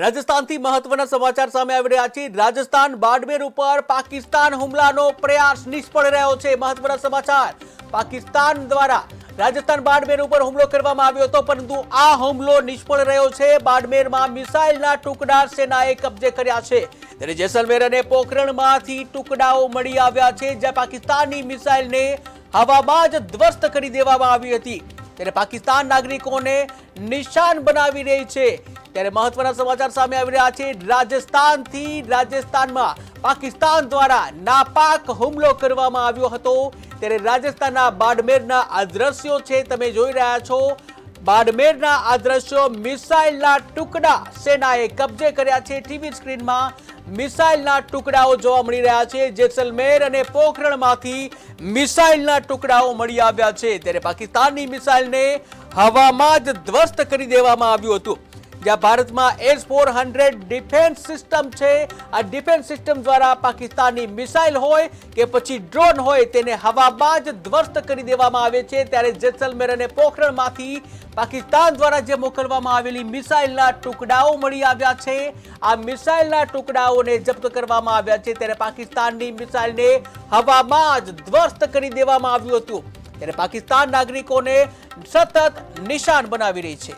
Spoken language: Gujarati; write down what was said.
રાજસ્થાનથી મહત્વના સમાચાર સામે આવી રહ્યા છે. રાજસ્થાન બાડમેર ઉપર પાકિસ્તાન હુમલાનો પ્રયાસ નિષ્ફળ રહ્યો છે. મહત્વના સમાચાર. પાકિસ્તાન દ્વારા રાજસ્થાન બાડમેર ઉપર હુમલો કરવામાં આવ્યો હતો, પરંતુ આ હુમલો નિષ્ફળ રહ્યો છે. બાડમેરમાં મિસાઇલના ટુકડા સેનાએ કબજે કર્યા છે. ત્યારે જેસલમેર અને પોખરણમાંથી ટુકડાઓ મળી આવ્યા છે, જ્યાં પાકિસ્તાની મિસાઇલને હવામાં જ ધ્વસ્ત કરી દેવામાં આવી હતી. ત્યારે પાકિસ્તાન નાગરિકોને નિશાન બનાવી રહી છે. ત્યારે મહત્વના સમાચાર સામે આવી રહ્યા છે. રાજસ્થાનથી રાજસ્થાનમાં પાકિસ્તાન દ્વારા નાપાક હુમલો કરવામાં આવ્યો હતો. ત્યારે રાજસ્થાનના બાડમેરના આ દ્રશ્યો છે, તમે જોઈ રહ્યા છો. બાડમેરના આ દ્રશ્યો મિસાઇલના ટુકડા સેનાએ કબજે કર્યા છે. ટીવી સ્ક્રીનમાં મિસાઇલના ટુકડાઓ જોવા મળી રહ્યા છે. જેસલમેર અને પોખરણમાંથી મિસાઇલના ટુકડાઓ મળી આવ્યા છે. ત્યારે પાકિસ્તાનની મિસાઇલને હવામાં જ ધ્વસ્ત કરી દેવામાં આવ્યું હતું. જ્યાં ભારતમાં S four hundred defence system છે. આ ડિફેન્સ સિસ્ટમ દ્વારા પાકિસ્તાનની મિસાઇલ હોય કે પછી ડ્રોન હોય તેને હવામાં જ ધ્વસ્ત કરી દેવામાં આવે છે. ત્યારે જેસલમેર અને પોખરણમાંથી પાકિસ્તાન દ્વારા જે મોકલવામાં આવેલી મિસાઇલના ટુકડાઓ મળી આવ્યા છે. આ મિસાઇલના ટુકડાઓને જપ્ત કરવામાં આવ્યા છે. ત્યારે પાકિસ્તાનની મિસાઇલને હવામાં જ ધ્વસ્ત કરી દેવામાં આવ્યું હતું. ત્યારે પાકિસ્તાન નાગરિકોને સતત નિશાન બનાવી રહી છે.